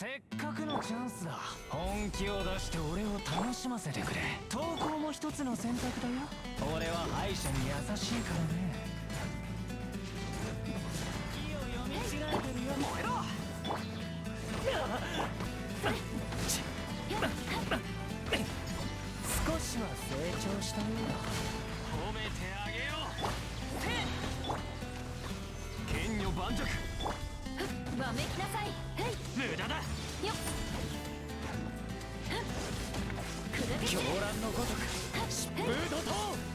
せっかくのチャンスだ。本気を出して俺を楽しませてくれ。投稿も一つの選択だよ。俺は敗者に優しいからね。気を読み違えてるよ。燃えろ少しは成長したようだ。褒めてあげよう。剣女盤石。わめきなさい。はい。無駄だ。よっ。狂乱のごとく。疾風怒涛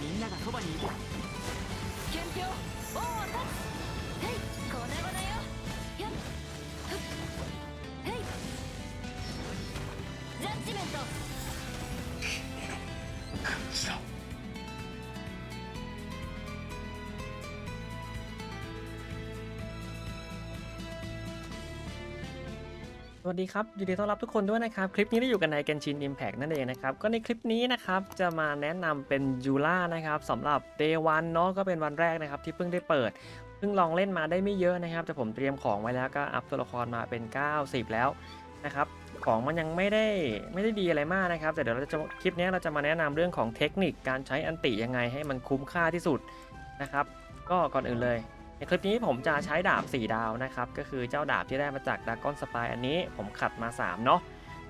みんながそばにいる。憲兵王を立つ。はいこれはだよ。よっ。ふっ。はいジャッジメント สวัสดีครับยินดีต้อนรับทุกคนด้วยนะครับ คลิปนี้ได้อยู่กันใน Genshin Impact นั่นเองนะครับ ก็ในคลิปนี้นะครับ จะมาแนะนำเป็นยูล่านะครับสำหรับ Day 1เนาะก็เป็นวันแรกนะครับ ที่เพิ่งได้เปิด เพิ่งลองเล่นมาได้ไม่เยอะนะครับ แต่ผมเตรียมของไว้แล้วก็อัพตัวละครมาเป็น 90 แล้วนะครับ ของมันยังไม่ได้ไม่ได้ดีอะไรมากนะครับ แต่เดี๋ยวเราจะคลิปนี้เราจะมาแนะนำเรื่องของเทคนิคการใช้อันติยังไงให้มันคุ้มค่าที่สุดนะครับ ก็ก่อนอื่นเลย ในคลิปนี้ผมจะใช้ดาบ 4 ดาวนะครับ ก็คือเจ้าดาบที่ได้มาจากดากอนสปายอันนี้ผมขัดมา 3 เนาะ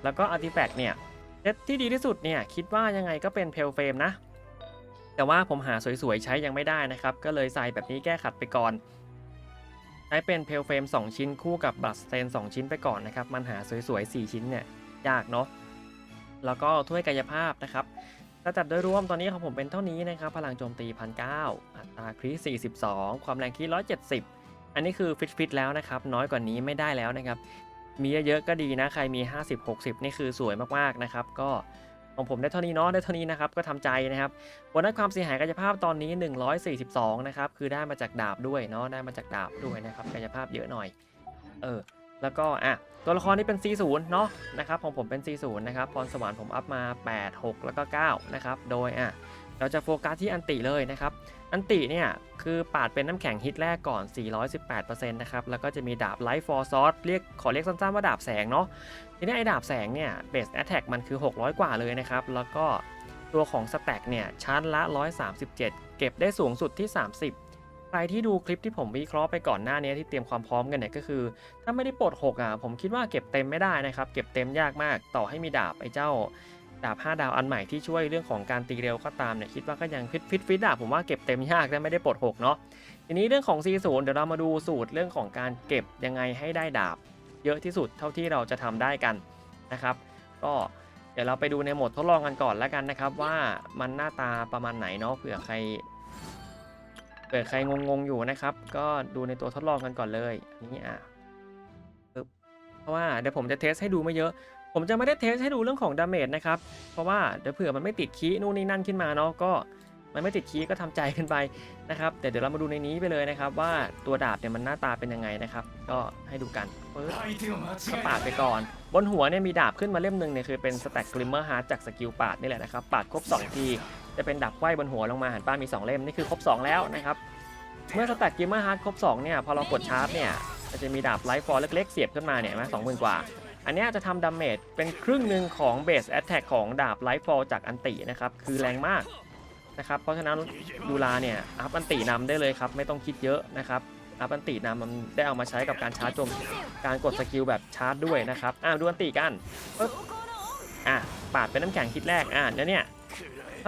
แล้วก็อาร์ติแฟกต์เนี่ยเซตที่ดีที่สุดเนี่ยคิดว่ายังไงก็เป็นเพลเฟรมนะ แต่ว่าผมหาสวยๆ ใช้ยังไม่ได้นะครับ ก็เลยใส่แบบนี้แก้ขัดไปก่อน ใช้เป็นเพลเฟรม2 ชิ้นคู่กับบัตสเตน2 ชิ้นไปก่อนนะครับ มันหาสวยๆ 4 ชิ้นเนี่ยยากเนาะแล้วก็ถ้วยกายภาพนะครับ ถ้าจัดโดยรวมตอนนี้ของผมเป็นเท่านี้นะครับ พลังโจมตี1,900อัตราคริส42 ความแรงคี170อันนี้คือฟิตฟิตแล้วนะครับ น้อยกว่านี้ไม่ได้แล้วนะครับ มีเยอะๆก็ดีนะ ใครมี 50 60 นี่คือสวยมากๆนะครับ ก็ของผมได้เท่านี้เนาะได้เท่านี้นะครับ ก็ทำใจนะครับโบนัสความเสียหายกายภาพตอนนี้ 142 นะครับ คือได้มาจากดาบด้วยเนาะได้มาจากดาบด้วยนะครับกายภาพเยอะหน่อย เออ แล้วก็อะตัวละครที่เป็น C0 เนาะนะครับของผมเป็น C0 นะครับพรสวรรค์ผมอัพมา 8 6 แล้วก็9นะครับโดยอะเราจะโฟกัสที่อันติเลยนะครับ อันติเนี่ยคือปาดเป็นน้ำแข็งฮิตแรกก่อน 418%นะครับ แล้วก็จะมีดาบไลฟ์ฟอร์ซอสเรียกขอเรียกสั้นๆว่าดาบแสงเนาะ ทีนี้ไอ้ดาบแสงเนี่ยเบสแอตแทกมันคือ 600 กว่าเลยนะครับ แล้วก็ตัวของสแต็กเนี่ยชาร์จละ 137 เก็บได้สูงสุดที่ 30 ใครที่ดูคลิปที่ผมวิเคราะห์ไปก่อนหน้านี้ที่เตรียมความพร้อมกันเนี่ยก็คือ ถ้าไม่ได้ปลด6อะผมคิดว่าเก็บเต็มไม่ได้นะครับเก็บเต็มยากมากต่อให้มีดาบไอ้เจ้าดาบ 5 ดาวอันใหม่ที่ช่วยเรื่องของการตีเร็วก็ตามเนี่ยคิดว่าก็ยังฟิตฟิตฟิตอะผมว่าเก็บเต็มยากแต่ไม่ได้ปลด6เนาะทีนี้เรื่องของ C0 เดี๋ยวเรามาดูสูตรเรื่องของการเก็บยังไงให้ได้ดาบ เยอะที่สุดเท่าที่เราจะทำได้กันนะครับ ก็เดี๋ยวเราไปดูในโหมดทดลองกันก่อนแล้วกันนะครับ ว่ามันหน้าตาประมาณไหนเนาะเผื่อใคร กิดใครงงๆอยู่นะครับ ก็ดูในตัวทดลองกันก่อนเลยนี่อะเพราะว่าเดี๋ยวผมจะเทสให้ดูไม่เยอะ ผมจะไม่ได้เทสให้ดูเรื่องของดาเมจนะครับ เพราะว่าเดี๋ยวเผื่อมันไม่ติดคีนู่นนี่นั่นขึ้นมาเนาะก็มันไม่ติดคีก็ทำใจกันไปนะครับ แต่เดี๋ยวเรามาดูในนี้ไปเลยนะครับ ว่าตัวดาบเนี่ยมันหน้าตาเป็นยังไงนะครับ ก็ให้ดูกันก็ปาดไปก่อน บนหัวเนี่ยมีดาบขึ้นมาเล่มหนึ่งเนี่ยคือเป็นสแต็กกลิมเมอร์ฮาร์จากสกิลปาดนี่แหละนะครับ ปาดครบ2ที จะเป็นดาบไขว้บนหัวลงมาหันป้ามี 2 เล่ม นี่คือครบ 2 แล้วนะครับ เมื่อสแต็กกิมเมอร์ฮาร์ดครบ 2 เนี่ย พอเรากดชาร์จเนี่ยจะมีดาบไลฟ์ฟอร์เล็กๆ เสียบขึ้นมาเนี่ยมาสองหมื่นกว่า อันนี้จะทำดาเมจเป็นครึ่งหนึ่งของเบสแอตแทกของดาบไลฟ์ฟอร์จากอันตินะครับ คือแรงมากนะครับ เพราะฉะนั้นดูลาเนี่ยอัพอันตินำได้เลยครับ ไม่ต้องคิดเยอะนะครับอัพอันตินำมันได้เอามาใช้กับการชาร์จโจมการกดสกิลแบบชาร์จด้วยนะครับอ่าดูอันติกันปึ๊บอะปาดเป็นน้ำแข็งคิดแรกอ่าแล้วเนี่ย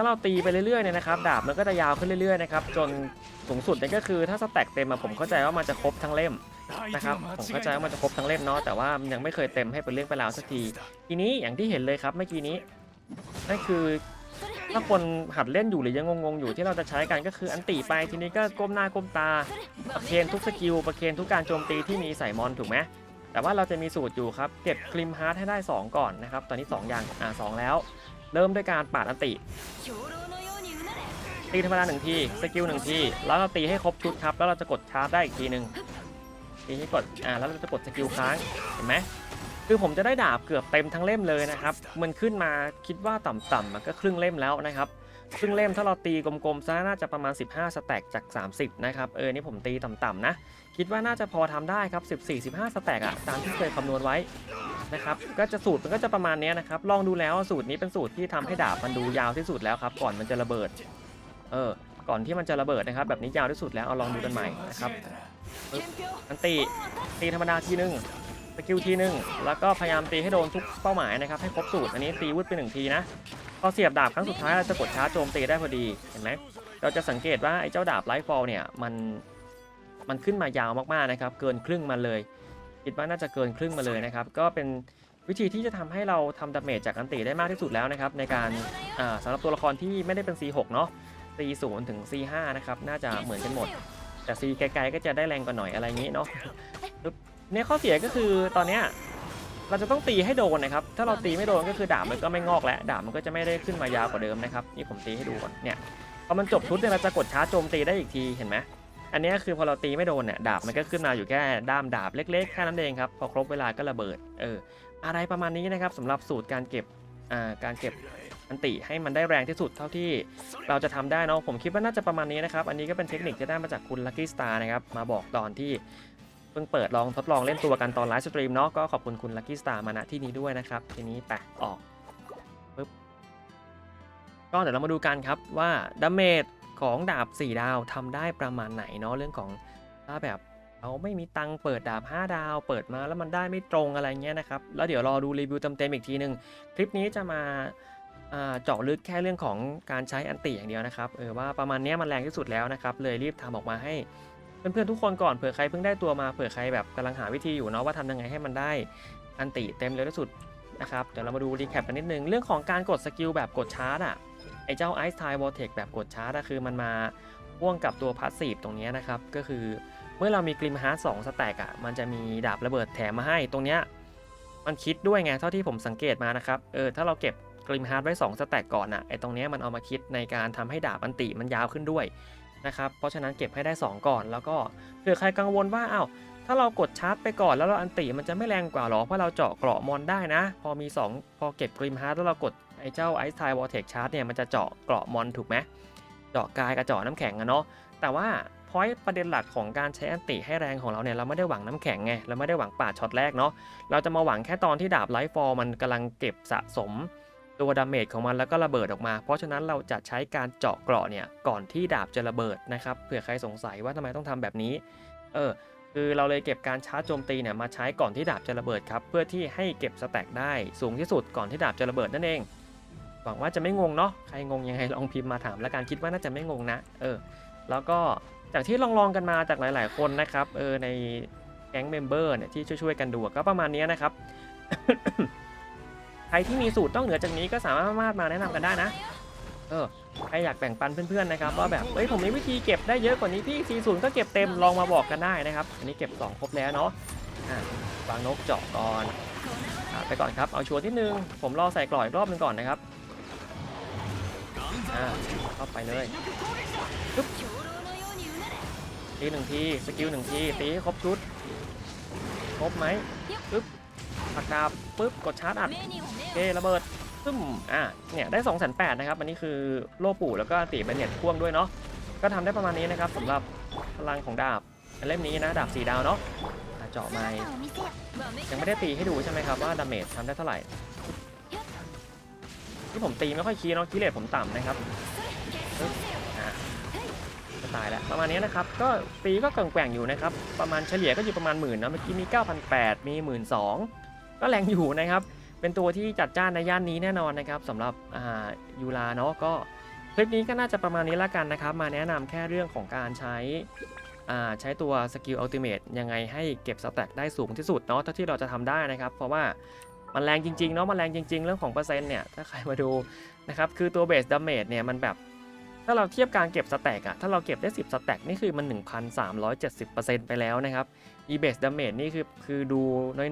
ถ้าเราตีไปเรื่อยๆเนี่ยนะครับดาบมันก็จะยาวขึ้นเรื่อยๆนะครับจนสูงสุดเนี่ยก็คือถ้าสแต็กเต็มอะผมเข้าใจว่ามันจะครบทั้งเล่มนะครับผมเข้าใจว่ามันจะครบทั้งเล่มเนาะแต่ว่ามันยังไม่เคยเต็มให้เป็นเรื่องไปแล้วสักที ทีนี้อย่างที่เห็นเลยครับเมื่อกี้นี้นั่นคือถ้าคนหัดเล่นอยู่หรือยังงงๆอยู่ที่เราจะใช้กันก็คืออันตีไปทีนี้ก็ก้มหน้าก้มตาประเคนทุกสกิลประเคนทุกการโจมตีที่มีใส่มอนถูกไหมแต่ว่าเราจะมีสูตรอยู่ครับเก็บคลิมฮาร์ทให้ได้ 2 ก่อนนะครับตอนนี้ 2 อย่างอ่าสแล้ว เริ่มด้วยการปาดอันติ ตีธรรมดาหนึ่งที สกิลหนึ่งที แล้วเราตีให้ครบชุดครับ แล้วเราจะกดชาร์จได้อีกทีหนึ่งตีให้กด อ่า แล้วเราจะกดสกิลค้าง เห็นไหมคือผมจะได้ดาบเกือบเต็มทั้งเล่มเลยนะครับ มันขึ้นมาคิดว่าต่ำๆมันก็ครึ่งเล่มแล้วนะครับ ครึ่งเล่มถ้าเราตีกลมๆซะน่าจะประมาณ 15 สแต็กจาก 30 นะครับ เออ นี่ผมตีต่ำๆนะ คิดว่าน่าจะพอทำได้ครับ 14 15 สแต็กอะตามที่เคยคำนวณไว้นะครับ ก็จะสูตรมันก็จะประมาณเนี้ยนะครับ ลองดูแล้วสูตรนี้เป็นสูตรที่ทำให้ดาบมันดูยาวที่สุดแล้วครับ ก่อนมันจะระเบิด เออ ก่อนที่มันจะระเบิดนะครับ แบบนี้ยาวที่สุดแล้ว เอาลองดูกันใหม่นะครับอันตีตีธรรมดาทีนึง สกิลทีหนึ่งแล้วก็พยายามตีให้โดนทุกเป้าหมายนะครับให้ครบสูตรอันนี้ตีวุดไปหนึ่งทีนะพอเสียบดาบครั้งสุดท้ายเราจะกดช้าโจมตีได้พอดีเห็นไหมเราจะสังเกตว่าไอ้เจ้าดาบไลฟ์ฟอลเนี่ยมันมันขึ้นมายาวมากๆนะครับเกินครึ่งมาเลยคิดว่าน่าจะเกินครึ่งมาเลยนะครับก็เป็นวิธีที่จะทำให้เราทำดาเมจจากอันตีได้มากที่สุดแล้วนะครับในการอ่าสำหรับตัวละครที่ไม่ได้เป็น C6 เนาะ C0 ถึง C5 นะครับน่าจะเหมือนกันหมด แต่ C ไกลๆก็จะได้แรงกว่าหน่อยอะไรอย่างนี้เนาะ เนี่ยข้อเสียก็คือตอนเนี้ยเราจะต้องตีให้โดนนะครับ ถ้าเราตีไม่โดนก็คือดาบมันก็ไม่งอกแล้วดาบมันก็จะไม่ได้ขึ้นมายาวกว่าเดิมนะครับนี่ผมตีให้ดูก่อนเนี่ยพอมันจบชุดเนี่ยเราจะกดชาร์จโจมตีได้อีกทีเห็นไหมอันนี้คือพอเราตีไม่โดนเนี่ยดาบมันก็ขึ้นมาอยู่แค่ด้ามดาบเล็กๆแค่นั้นเองครับพอครบเวลาก็ระเบิดเอออะไรประมาณนี้นะครับสำหรับสูตรการเก็บอ่าการเก็บอันติให้มันได้แรงที่สุดเท่าที่เราจะทำได้เนาะผมคิดว่าน่าจะประมาณนี้นะครับ อันนี้ก็เป็นเทคนิคที่ได้มาจากคุณลั c กี้สตาร์นะครับมาบอกตอนที่ พิ่งเปิดลองทดลองเล่นตัวกันตอนไลฟ์สตรีมเนาะก็ขอบคุณคุณลั c กี้สตาร์มาณที่นี้ด้วยนะครับ ทีนี้แปะออกปึ๊บก็เดี๋ยวเรามาดูกันครับว่าดาเมจของดาบ 4 ดาวทำได้ประมาณไหนเนาะเรื่องของถ้าแบบเราไม่มีตังเปิดดาบ 5 ดาว เปิดมาแล้วมันได้ไม่ตรงอะไรเงี้ยนะครับ แล้วเดี๋ยวรอดูรีวิวเต็มๆอีกทีหนึ่งคลิปนี้จะมาเจาะลึกแค่เรื่องของการใช้อันติอย่างเดียวนะครับเออว่าประมาณนี้มันแรงที่สุดแล้วนะครับ เลยรีบทำออกมาให้ เพื่อนๆทุกคนก่อนเผื่อใครเพิ่งได้ตัวมาเผื่อใครแบบกำลังหาวิธีอยู่เนาะว่าทำยังไงให้มันได้อันติเต็มเร็วที่สุดนะครับเดี๋ยวเรามาดูรีแคปกันนิดนึงเรื่องของการกดสกิลแบบกดชาร์จอะไอ้เจ้า Ice Tide Vortex แบบกดชาร์จอะคือมันมาพ่วงกับตัวพาสซีฟตรงนี้นะครับก็คือเมื่อเรามีกริมฮาร์ดสองสแต็กอะมันจะมีดาบระเบิดแถมมาให้ตรงเนี้ยมันคิดด้วยไงเท่าที่ผมสังเกตมานะครับเออถ้าเราเก็บกริมฮาร์ดไว้2สแต็กก่อนอะไอตรงเนี้ยมันเอามาคิดในการทำให้ดาบอันติมันยาวขึ้นด้วย นะครับเพราะฉะนั้นเก็บให้ได้ 2 ก่อน แล้วก็เผื่อใครกังวลว่าอ้าวถ้าเรากดชาร์จไปก่อนแล้วเราอันติมันจะไม่แรงกว่าหรอเพราะเราเจาะเกราะมอนได้นะ พอมี 2 พอเก็บกริมฮาร์ดแล้วเรากดไอ้เจ้าไอซ์ไทวอร์เทกชาร์จเนี่ยมันจะเจาะเกราะมอนถูกไหมเจาะกายกับเจาะน้ำแข็งอะเนาะแต่ว่าพอยประเด็นหลักของการใช้อันติให้แรงของเราเนี่ยเราไม่ได้หวังน้ำแข็งไงเราไม่ได้หวังปาดช็อตแรกเนาะเราจะมาหวังแค่ตอนที่ดาบไลฟ์ฟอร์มันกำลังเก็บสะสม ตัวดาเมจของมันแล้วก็ระเบิดออกมา เพราะฉะนั้นเราจะใช้การเจาะเกราะเนี่ยก่อนที่ดาบจะระเบิดนะครับเผื่อใครสงสัยว่าทำไมต้องทำแบบนี้ เออคือเราเลยเก็บการชาร์จโจมตีเนี่ยมาใช้ก่อนที่ดาบจะระเบิดครับเพื่อที่ให้เก็บสแต็กได้สูงที่สุดก่อนที่ดาบจะระเบิดนั่นเองหวังว่าจะไม่งงเนาะใครงงยังไงลองพิมพ์มาถามแล้วกันคิดว่าน่าจะไม่งงนะ เออ แล้วก็จากที่ลองลองๆกันมาจากหลาย ๆ คนนะครับเออในแก๊งเมมเบอร์เนี่ยที่ช่วยๆกันดูก็ประมาณนี้นะครับ ใครที่มีสูตรต้องเหนือจากนี้ก็สามารถมาแนะนำกันได้นะ เออใครอยากแบ่งปันเพื่อนๆนะครับว่าแบบเอ้ยผมมีวิธีเก็บได้เยอะกว่านี้พี่ซีศูนย์ก็เก็บเต็มลองมาบอกกันได้นะครับ อันนี้เก็บ 2 ครบแล้วเนาะอ่าวางนกเจาะก่อนไปก่อนครับเอาชัวร์ที่หนึงผมรอใส่กล่อยรอบนึงก่อนนะครับเข้าไปเลยทีหนึ่งทีสกิลหนึ่งทีตีครบชุดครบไหมปึ๊บผักดาบ ปุ๊บกดชาร์จอัดโอเคระเบิดซึ่มอะเนี่ยได้2องแสนแนะครับ อันนี้คือโล่ปู่แล้วก็ตีเบนเน็ตพ่วงด้วยเนาะก็ทำได้ประมาณนี้นะครับสำหรับพลังของดาบเล่มนี้นะดาบสีดาวเนาะเจาะไม้ยังไม่ได้ตีให้ดูใช่ไหมครับว่าดาเมจทำได้เท่าไหร่ที่ผมตีไม่ค่อยคีเนาะคีเลตผมต่ำนะครับจะตายแล้วประมาณนี้นะครับ ก็ตีก็แกว่งอยู่นะครับ ประมาณเฉลี่ยก็อยู่ประมาณหมื่นนะเมื่อกี้มี 9,800 มี 1 2 0 0 0 ก็แรงอยู่นะครับ เป็นตัวที่จัดจ้านในย่านนี้แน่นอนนะครับสำหรับยูราเนาะก็คลิปนี้ก็น่าจะประมาณนี้ละกันนะครับ มาแนะนำแค่เรื่องของการใช้ใช้ตัวสกิลอัลติเมทยังไงให้เก็บสแต็กได้สูงที่สุดเนาะเท่าที่เราจะทำได้นะครับ เพราะว่ามันแรงจริงๆเนาะมันแรงจริง ๆ เรื่องของเปอร์เซ็นต์เนี่ยถ้าใครมาดูนะครับคือตัวเบสดาเมจเนี่ยมันแบบ ถ้าเราเทียบการเก็บสแต็กอะถ้าเราเก็บได้ 10สแต็กนี่คือมัน 1,370%ไปแล้วนะครับ e b a s e damage นี่คือคือดู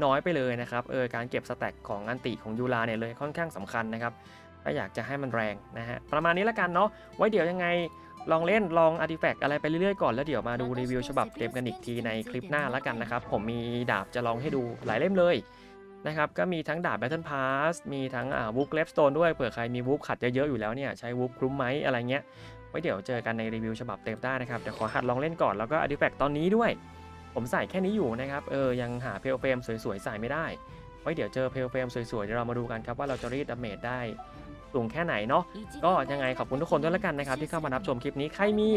น้อยๆไปเลยนะครับเออการเก็บสแต็กของอันติของยูราเนี่ยเลยค่อนข้างสำคัญนะครับถ้าอยากจะให้มันแรงนะฮะประมาณนี้ละกันเนาะไว้เดี๋ยวยังไงลองเล่นลองอาร์ติแฟกต์อะไรไปเรื่อยๆก่อนแล้วเดี๋ยวมาดูรีวิวฉบับเต็มกันอีกทีในคลิปหน้าแล้วกันนะครับ ผมมีดาบจะลองให้ดูหลายเล่มเลยนะครับก็มีทั้งดาบ Battle Pass มีทั้งอ่าวูฟเลฟสโตนด้วยเผื่อใครมีวูฟขัดเยอะๆอยู่แล้วเนี่ยใช้วูฟคลุ้มไหมอะไรเงี้ยไว้เดี๋ยวเจอกันในรีวิวฉบับเต็มได้นะครับเดี๋ยวขอหัดลองเล่นก่อนแล้วก็อาร์ติแฟกต์ตอนนี้ด้วย ผมใส่แค่นี้อยู่นะครับ เออ ยังหาเพลเฟรมสวยๆ ใส่ไม่ได้ ไว้เดี๋ยวเจอเพลเฟรมสวยๆ เดี๋ยวเรามาดูกันครับว่าเราจะรีดดาเมจได้สูงแค่ไหนเนาะ ก็ยังไงขอบคุณทุกคนด้วยแล้วกันนะครับ ที่เข้ามารับชมคลิปนี้ ใครมี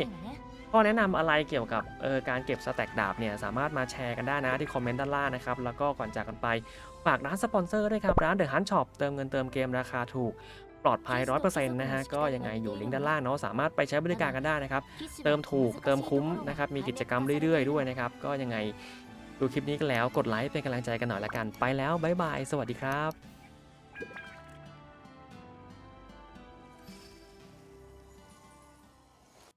ข้อแนะนำอะไรเกี่ยวกับเออการเก็บสแต็กดาบเนี่ยสามารถมาแชร์กันได้นะที่คอมเมนต์ด้านล่างนะครับ แล้วก็ก่อนจากกันไป ฝากร้านสปอนเซอร์ด้วยครับ ร้านเดอะฮันช็อปเติมเงินเติมเกมราคาถูก ปลอดภัยร้อยเปอร์เซ็นะฮะก็ยังไงอยู่ลิงก์ด้านล่างเนาะสามารถไปใช้บริการกันได้นะครับ เติมถูกเติมคุ้มนะครับมีกิจกรรมเรื่อยๆด้วยนะครับก็ยังไงดูคลิปนี้กันแล้วกดไลค์เป็นกำลังใจกันหน่อยละกัน ไปแล้วบ๊ายบาย สวัสดีครับ